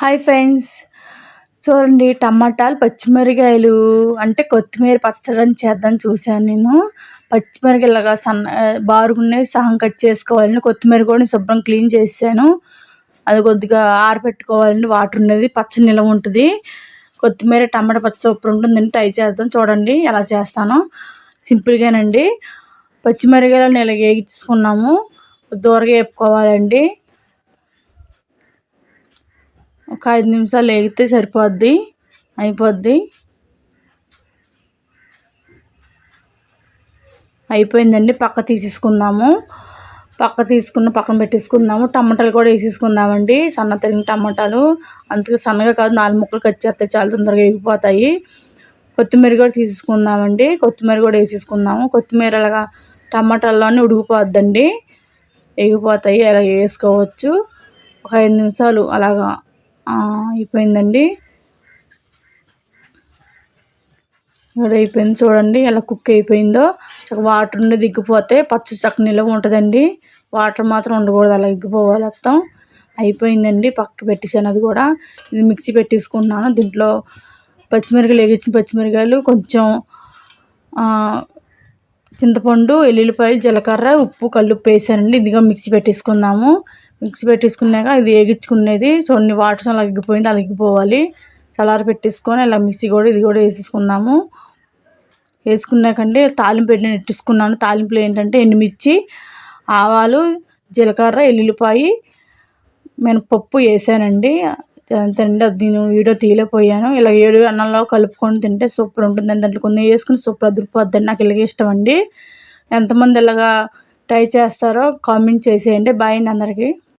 Hi friends. చూడండి టమాటాలు పచ్చిమిరకాయలు అంటే కొత్తిమీర పచ్చడి చేద్దాం చూశాను నేను. పచ్చిమిరకాయలుగా సన్న బారుగున్నాయి సహం కట్ చేసుకోవాలని కొత్తిమీర కూడా శుభ్రం క్లీన్ చేసాను అది కొద్దిగా ఆరబెట్టుకోవాలని వాటర్ ఉన్నది పచ్చడి నిలవ ఉంటుంది. కొత్తిమీర టమాటా పచ్చ సూపర్ ఉంటుందండి ట్రై చేద్దాం చూడండి ఎలా చేస్తాను. సింపుల్గానండి. పచ్చిమిరకాయలు ఇలా వేగించుకున్నాము దూరగా వేపుకోవాలండి. ఒక ఐదు నిమిషాలు వేగితే సరిపోద్ది అయిపోద్ది. అయిపోయిందండి పక్క తీసేసుకుందాము. పక్క తీసుకున్న పక్కన పెట్టేసుకుందాము. టమాటాలు కూడా వేసేసుకుందామండి. సన్న తరిగిన టమాటాలు. అందుకే సన్నగా కాదు నాలుగు ముక్కలు కట్ చేస్తే చాలా తొందరగా వేగిపోతాయి. కొత్తిమీర కూడా తీసేసుకుందామండి. కొత్తిమీర కూడా వేసేసుకుందాము. కొత్తిమీర అలాగా టమాటాల్లోనే ఉడికిపోద్దండి. వేగిపోతాయి అలా వేసుకోవచ్చు. ఒక ఐదు నిమిషాలు అలాగా అయిపోయిందండి. అయిపోయింది చూడండి ఎలా కుక్ అయిపోయిందో. వాటర్ ఉండి దిగ్గిపోతే పచ్చి చక్క నిలవ ఉంటుందండి. వాటర్ మాత్రం ఉండకూడదు అలా ఎగ్గిపోవాలి మొత్తం అయిపోయిందండి పక్క పెట్టేసాను అది కూడా. ఇది మిక్సీ పెట్టేసుకున్నాను దీంట్లో పచ్చిమిరకాయలు ఎగిచ్చిన పచ్చిమిరకాయలు కొంచెం చింతపండు ఎల్లుల్లిపాయలు జీలకర్ర ఉప్పు కల్లుప్పు వేసానండి. ఇదిగా మిక్సీ పెట్టేసుకుందాము. మిక్సీ పెట్టేసుకున్నాక ఇది వేగించుకునేది. చూడండి వాటర్ అలా ఎగ్గిపోయింది అలా ఎగ్గిపోవాలి చల్లారి పెట్టేసుకొని ఇలా మిక్సీ కూడా ఇది కూడా వేసేసుకున్నాము వేసుకున్నాకండి తాలింపు పెట్టి ఎట్టుకున్నాను తాలింపులో ఏంటంటే ఎండుమిర్చి ఆవాలు జీలకర్ర ఎల్లుల్లిపాయి మినపప్పు వేసానండి. తింటే అది నేను వీడియో తీయలేకపోయాను. ఇలా ఏడు అన్నంలో కలుపుకొని తింటే సూపర్ ఉంటుందండి దాంట్లో కొన్ని వేసుకుని సూపర్ అదిరిపోద్దండి నాకు ఇలాగ ఇష్టం అండి. ఎంతమంది ఇలాగా ట్రై చేస్తారో కామెంట్ చేసేయండి. బాయ్ అండి అందరికీ.